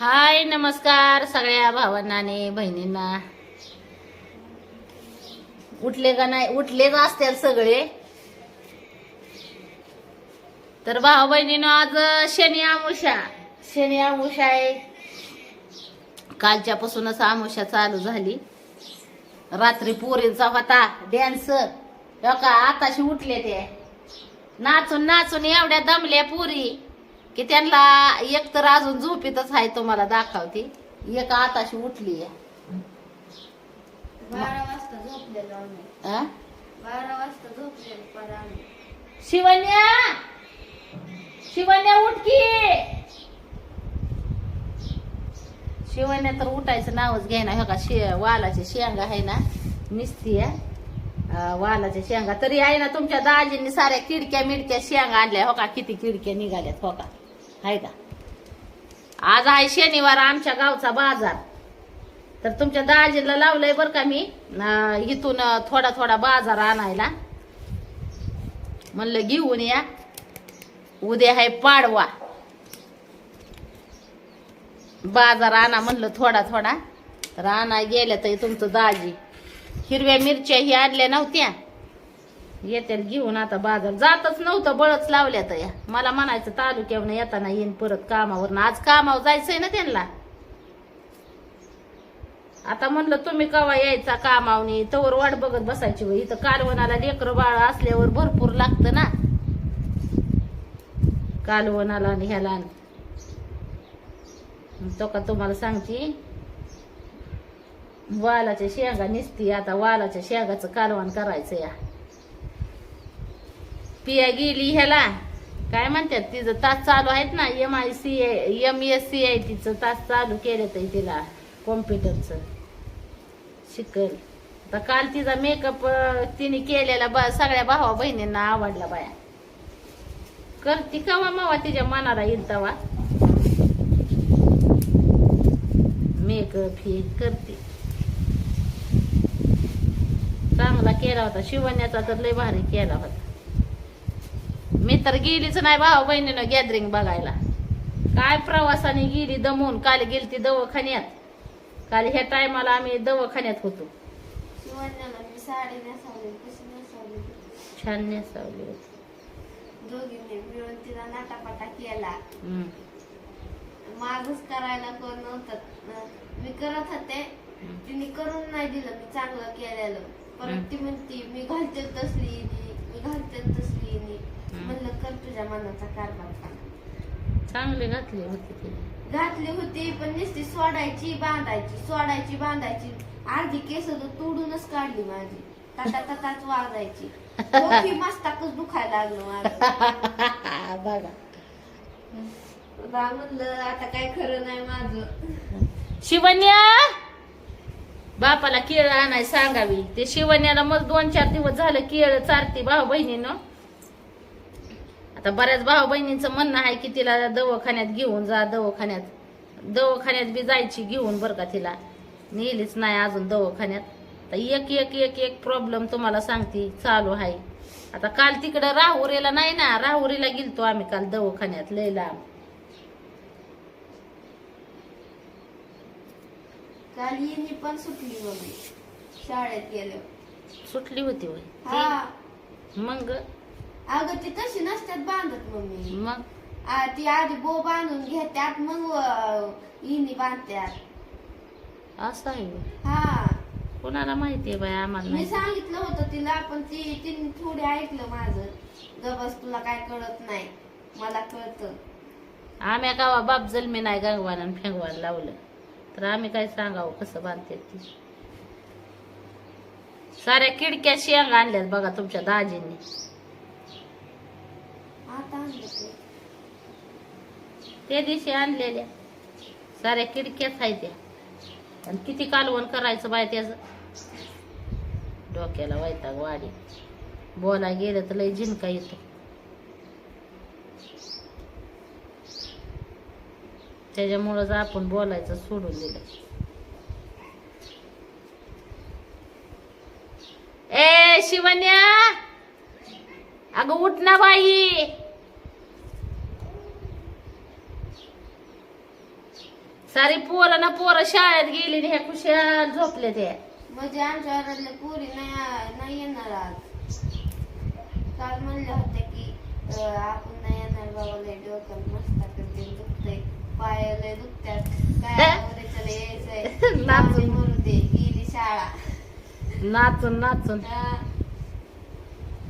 हाय नमस्कार सगळ्या भावांना आणि बहिणींना. उठले का नाही? उठलेच असतील सगळे. तर भाऊ बहिणीनं आज शनी आमुषा. शनी आमुषा आहे. कालच्यापासूनच आमुषा चालू झाली. रात्री पोरींचा होता डॅन्स हो का? आताशी उठले ते. नाचून नाचून एवढ्या दमल्या पुरी. की त्यांना एक तर अजून झोपीतच आहे तुम्हाला दाखवते. एक आताशी उठली बारा वाजता झोपलेलो आम्ही. आ? बारा वाजता झोपलेलो पर आम्ही. शिवन्या शिवन्या उठ की! शिवन्या तर उठायचं नावच घ्यायना हो का शे वालाचे शेंगा आहे ना? निसती आहे. वालाच्या शेंगा तरी आहे ना तुमच्या दाजींनी साऱ्या किडक्या मिडक्या शेंगा आणल्या. हो का? किती किडक्या निघाल्यात हो का? आहे का? आज आहे शनिवार आमच्या गावचा बाजार. तर तुमच्या दाजीला लावलंय बरं का मी इथून थोडा थोडा बाजार आणायला. म्हणलं घेऊन या. उद्या आहे पाडवा. बाजार आणा म्हणलं थोडा थोडा. तर आणा गेल्या तरी तुमचं दाजी. हिरव्या मिरच्या ही आणल्या नव्हत्या. येत्याला घेऊन आता बाजार. जातच नव्हतं बळच लावल्या तर या मला म्हणायचं तालुक्यावर येताना येईन परत कामावर आज कामावर जायचंय ना त्यांना. आता म्हणलं तुम्ही कवा यायचा कामावनी? तवर वाट बघत बसायची व इथं कालवणाला लेकर बाळ असल्यावर भरपूर लागतं ना. कालवणाला आणि ह्याला आणि. तो का तुम्हाला सांगते वालाच्या शेंगा निसती आता वालाच्या शेंगाचं कालवण करायचं या. पिया गेली ह्याला काय म्हणतात तिचं तास चालू आहेत ना M I C M S C I टीचं तास चालू केलं तर तिला कॉम्प्युटरचं शिकल. आता काल तिचा मेकअप तिने केलेला बा सगळ्या भावा बहिणींना आवडला बाया. करती कवा मावा तिच्या मनाला येईल तवा? मेकअप हे करते. चांगला केला होता शिवण्याचा तर लय भारी केला होता. मी तर गेलीच नाही भाऊ बहिणीनं गॅदरिंग बघायला. काय प्रवासाने गेली दमून? काल गेली ती दवाखान्यात. काल ह्या टायमाला आम्ही दवाखान्यात होतो. शिवण्याला मी साडी नेसावली कशी नेसावली. छान नेसावली दोघींनी मिळून तिला नाटापाटा केला. माझच करायला कोण नव्हतं. मी करत होते. तिने करून नाही दिलं मी चांगलं केलेलं. परत ती म्हणती मी घालते तसली मी घालते तसली. म्हणलं कर तुझ्या मनाचा कारभार चांगली घातली होती तिने घातली होती पण नुसती सोडायची बांधायची सोडायची बांधायची. अर्धी केस तर तोडूनच काढली माझी. ताटा ताटाच वाजायची. डोकी मस्ताकच दुखायला लागलं माझं. बघा. बा म्हणलं आता काय खरं नाही माझं. शिवन्या बापाला केळ आणाय सांगावी. ते शिवण्याला मग दोन चार दिवस झालं केळ चारती भाऊ बहिणीनं. आता बऱ्याच भाऊ बहिणींचं म्हणणं आहे की तिला दवाखान्यात घेऊन जा दवाखान्यात. दवाखान्यात बी जायची घेऊन बरं का तिला. नेलीच नाही अजून दवाखान्यात. तर एक एक एक एक प्रॉब्लेम तुम्हाला सांगते चालू आहे. आता काल तिकडं राहुरीला नाही ना राहुरीला गेलतो आम्ही काल दवाखान्यात लय लांब. काल येणी पण सुटली शाळेत गेलो. सुटली होती मग? अगं ती तशी नसतात बांधत मम्मी मग? आ, ती आधी बो बांधून घेतात मग अं, इनी बांधतात असं आहे होय. हा. कोणाला माहितीये बाय आम्हाला मी नाही. सांगितलं होतं तिला पण ती तिने थोडी ऐकलं माझं. गबस तुला काय कळत नाही. मला कळतं. आम्ही गावा बाप जन्मी नाही गंगवान आणि फेंगवान लावलं तर आम्ही काय सांगावं कसं बांधते ती? साऱ्या किडक्या शेंग आणल्यात बघा तुमच्या दाजींनी. आता ते. त्या दिवशी आणलेल्या साऱ्या किडक्याच आहेत त्या. आणि किती कालवण करायचं बाय त्याच? डोक्याला वैताग वाडी बोला गेलं तर लय झिनका येतो. त्याच्यामुळंच आपण बोलायचं सोडून दिलं. ए शिवन्या अगं उठ ना बाई. सारी पोरं ना पोरं शाळेत गेली ह्या खुशाल झोपले ते. म्हणजे आमच्या घरातल्या पुरी नाही नाही येणार आज. काल म्हणले होते की अं, आपण नाही येणार बाबा लय डोकं मस्त करते दुखतंय. पाय लय दुखतात. काय आवडायचं यायचंय? नाचून. आम्ही म्हणू दे गेली शाळा. नाचून नाचून. हा.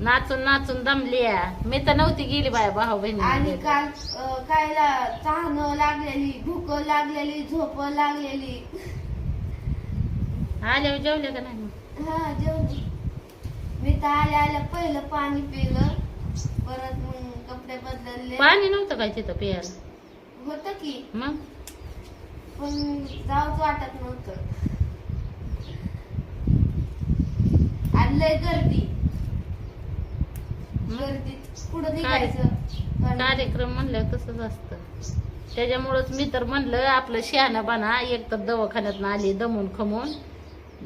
नाचून नाचून दमली मी तर नव्हती गेली बाया भाऊ आणि बहिणी काल अं, कायला तहान लागलेली भूक लागलेली झोप लागलेली. आले जेवले का नाही? हा जेवली. मी तर आल्या आल्या पहिलं पाणी पिलं. परत मग कपडे बदलले. पाणी नव्हतं काय तिथं प्यायला? होत की. मग? पण जाऊच वाटत नव्हतं. आणि लय गर्दी. गर्दीत पुढं निघायचं. कार्यक्रम म्हणल्यावर तसंच असतं. त्याच्यामुळंच मी तर म्हणलं आपलं शहाणं बना एक तर दवाखान्यात आली दमून खमून.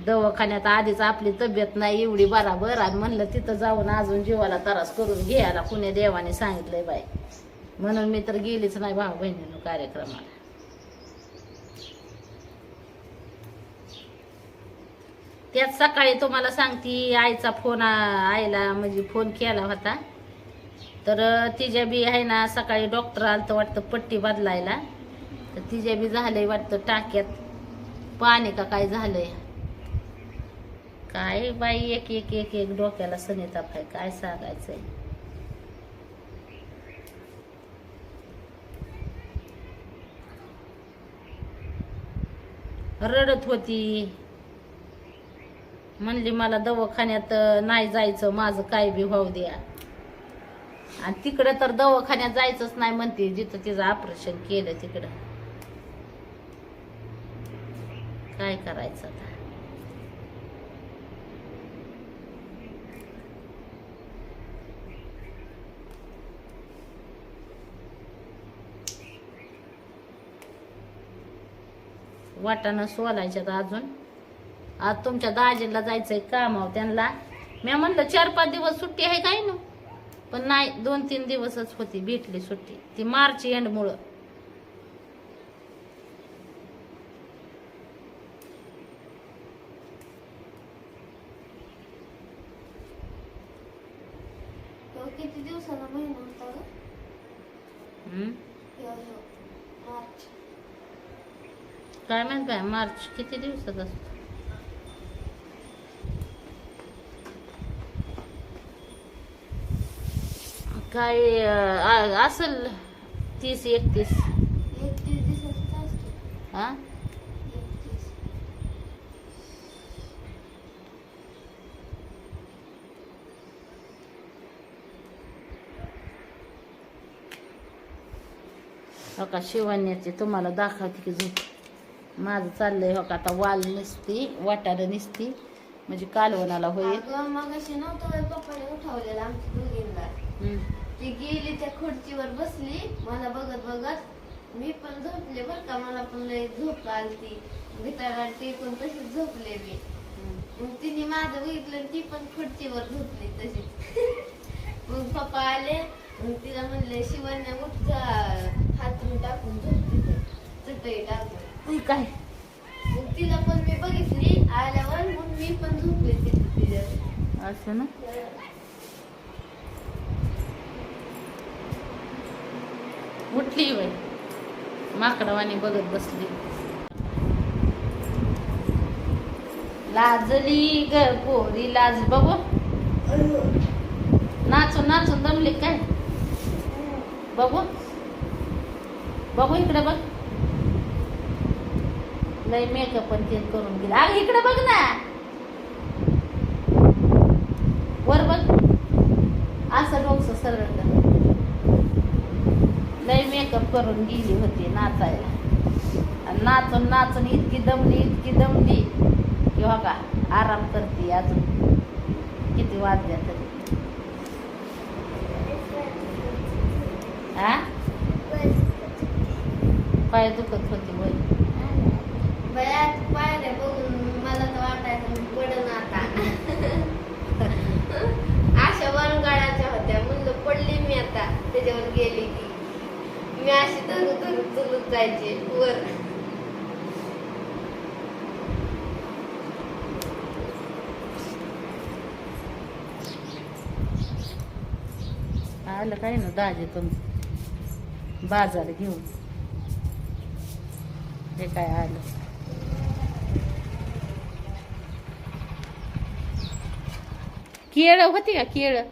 दवाखान्यात आधीच आपली तब्येत नाही एवढी बराबर. आणि म्हणलं तिथं जाऊन अजून जीवाला त्रास करून घ्यायला कुणी देवाने सांगितलंय बाई. म्हणून मी तर गेलीच नाही भाऊ बहिणीनं कार्यक्रमाला. त्यात सकाळी तुम्हाला सांगती आईचा फोन आ- आईला म्हणजे फोन केला होता. तर तिच्या बी आहे ना सकाळी डॉक्टर आलं तर वाटतं पट्टी बदलायला. तर तिच्या बी झालंय वाटतं टाक्यात. पाणी का काय झालंय? काय बाई एक एक एक एक डोक्याला सनिताप आहे काय सांगायचंय? रडत होती. म्हणली मला दवाखान्यात नाही जायचं माझं काय बी व्हाऊ द्या. आणि तिकडं तर दवाखान्यात जायचंच नाही म्हणते जिथं तिचं ऑपरेशन केलं तिकडं. काय करायचं आता? वाटाणं सोलायच्यात अजून. आज तुमच्या दाजीला जायचंय कामावर त्यांना. मी म्हणलं चार पाच दिवस सुट्टी आहे काय ना? पण नाही दोन तीन दिवसच होती भेटली सुट्टी. ती मार्च एंड मुळं. तो किती दिवसाला महिना होता ग? हम्म? ह्यो ह्यो मार्च. काय माहीत काय मार्च किती दिवसात असतो? काय असेल तीस एकतीस. हा? हो का शिवण्याची तुम्हाला दाखवते की झोप. माझं चाललंय हो का आता वाल निसती वाटारं निसती. म्हणजे कालवणाला होईल. अगं ती गेली त्या खुर्चीवर बसली. मला बघत बघत मी पण झोपले बर का. मला पण लय झोप आलती. भिताला ती पण तशीच झोपले मी. मग तिने माझं बघितलं ती पण खुर्चीवर झोपली तशीच. मग पप्पा आले. मग तिला म्हणले शिवण्या उठ जा. हातून टाकून झोप तिथं. चटई टाकून. हे काय? मग तिला पण मी बघितली. आल्यावर मग मी पण झोपले तिथं तिच्या असं ना? उठली बाई. माकडवानी बघत बसली. लाजली ग पोरी लाज बघू. नाचून नाचून दमली काय? बघू. बघू इकडे बघ. लय मेकअप पण ते करून गेला. अग इकडे बघ ना. वर बघ. असं डोकं सरळ कर. लय मेकअप करून गेली होती नाचायला. आणि नाचून नाचून इतकी दमली इतकी दमली किंवा हो का आराम करते अजून. किती वाजल्या तरी. हा पाय दुखत होती वय. पाय बघून मला तर वाटायचं मी आता. जायचे आलं काय ना दाजे पण? बाजार घेऊन. ते काय आलं? केळं होती का केळं?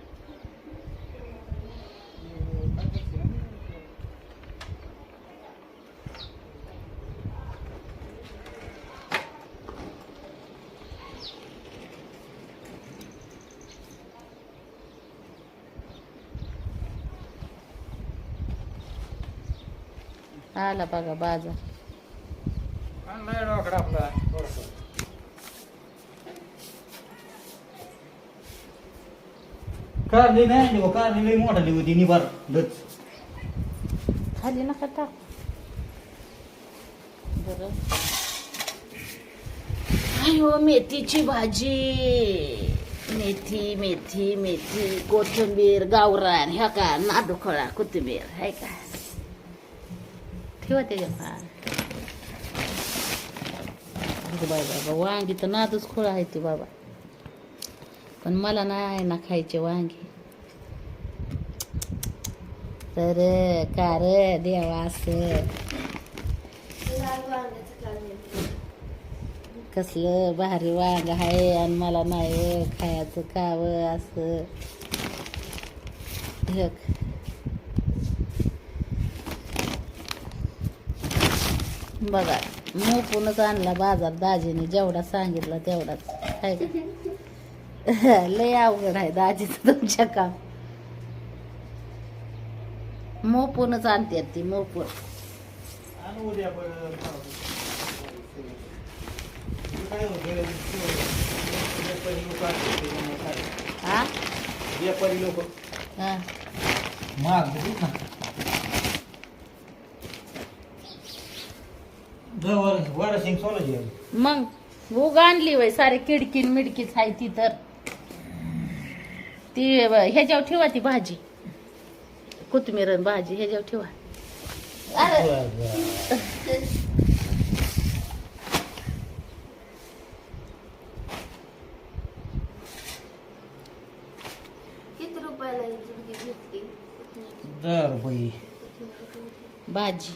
आला बघा बाजार आणलाय डोकरा आपला. थोडासा. कारली नाही आणली बा, कारली लई मोठाली होती निबार डच खाली नका टाक. बर. अयो मेथीची भाजी. मेथी मेथी मेथी कोथिंबीर गावरान ह्या का नादुखळा कोथिंबीर हाय का? ठेवते का फार बाय बाबा वांगी तर नादच खोळ आहे ती बाबा. पण मला नाही ना खायचे वांगी. तर कार देवा. कसलं भारी वांग आहे आणि मला नाही खायचं खावं असं. बघा मोपूनच आणला बाजार दाजीने जेवढा सांगितला तेवढाच. आहे का? लय अवघड आहे दाजीचं तुमच्या काम. मोपूनच आणतात ती मोपून. आणू उद्या बरं. काय होतं, व्यापारी लोकं असतात ते म्हणून काय. हा व्यापारी लोक हा महाग देतात ना जवळ वडसिंग सोलाची आहे. मग उग आणली वय सारे किडकीन मिडकीच आहे ती तर. ती ह्याच्यावर ठेवा ती भाजी. कोथिंबीर आणि भाजी ह्याच्यावर ठेवा. किती रुपयाला ही भाजी.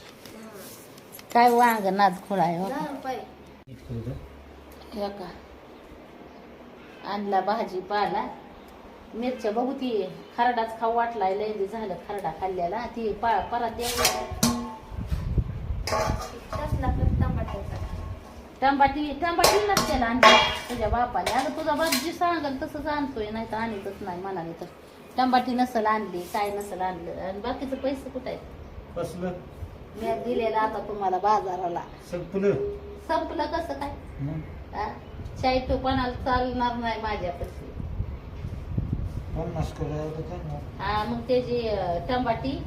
काय वांग नाद खोळा आहे हो. का? आणला भाजी पाला. मिरच्या बघू ती खरडाच खाऊ वाटलाय लय झालं खरडा खाल्ल्याला. ती पा परत टंबाटी टंबाटी नसते आणली तुझ्या बापाने. अगं तुझा बाप जी सांगल तसंच आणतोय नाही तर आणतच नाही मनाने तर. टंबाटी नसल आणली काय नसल आणलं? आणि बाकीचं पैसे कुठे आहेत? कसलं? मी दिलेलं आता तुम्हाला बाजाराला. संपलं? संपलं कसं काय? हं? शाही टोपणाला चालणार नाही माझ्यापाशी. पन्नास. हा मग त्याची अं, टंबाटी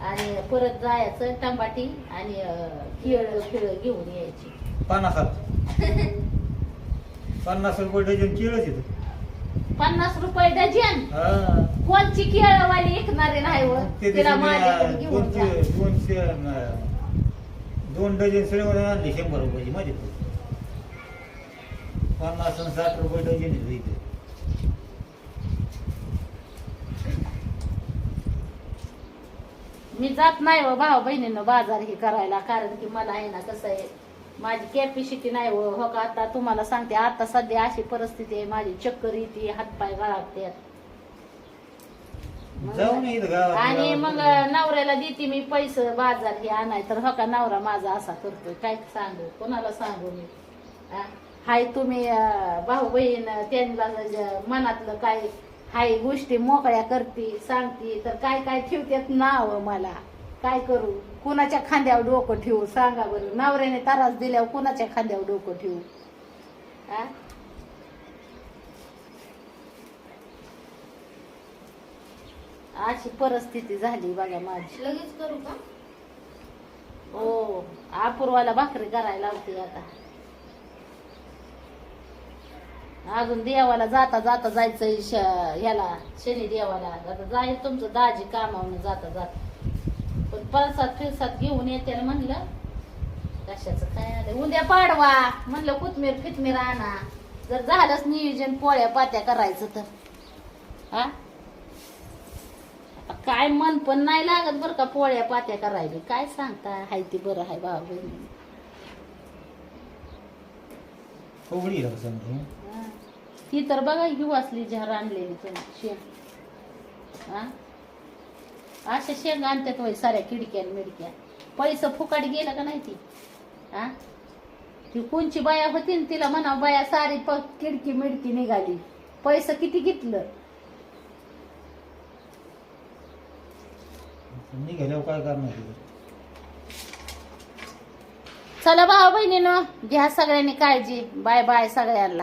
आणि परत जायचं टंबाटी आणि केळ केळ घेऊन यायची. पन्नासात? पन्नास रुपये डझन केळच येतं. पन्नास रुपये डझन? हा. कोणची केळवाली ऐकणारे नाही व ते तिला दिवशी माझ्याकडे मी, घेऊन जा. दोनशे दोनशे अं, दोन डझन आणले शंभर रुपयाची माझे. पन्नास आणि साठ रुपये डझन इथे. मी जात नाही व भाऊ बहिणीनं बाजार हे करायला कारण की मला आहे ना कसं आहे माझी कॅपॅसिटी नाही व हो का? आता तुम्हाला सांगते आता सध्या अशी परिस्थिती आहे माझी चक्कर येते हातपाय गळागतात जाऊ गावात आणि मग. नवऱ्याला देते मी पैसे बाजार हे आणाय. तर हो का नवरा माझा असा करतोय. काय सांगू? कोणाला सांगू मी? आ? हाय तुम्ही भाऊ बहीण त्यांना ज- मनातलं काय हाय गोष्टी मोकळ्या करते सांगते. तर काय काय ठेवतात नाव मला? काय करू? कुणाच्या खांद्यावर डोकं ठेवू? सांगा बरं. नवऱ्याने त्रास दिल्यावर कुणाच्या खांद्यावर डोकं ठेवू? अशी परिस्थिती झाली बघा माझी. लगेच करू का? हो अपूर्वाला भाकरी करायला लावते आता. अजून देवाला जाता जाता जायचंय श- ह्याला शनी देवाला. आता जाईल तुमचं दाजी कामावून जाता जाता. पण परसात फिरसात घेऊन येते म्हणलं कशाचं काय आलं उद्या पाडवा. म्हणलं कोथमीर फितमीर आणा. जर झालंच नियोजन पोळ्या पात्या करायचं तर. हा? काय मन पण नाही लागत बरं का पोळ्या पात्या करायला. काय सांगता? हाय ती बरं हाय भाऊ बहिणी. उघडी राहा समजून हा. ती तर बघा ही वाचली झार आणलेली तुम्ही. शेंग हा? अशा शेंग आणतात होय साऱ्या किडक्या आणि मिडक्या. पैसा फुकाट गेला का नाही ती? हा? ती कोणची बाया होती ना तिला म्हणा बाया सारी प किडकी मिडकी निघाली. पैसा किती घेतलं? निघाल्यावर काय करणार तिथं? चला भाऊ बहिणीनं घ्या सगळ्यांनी काळजी बाय बाय सगळ्यांना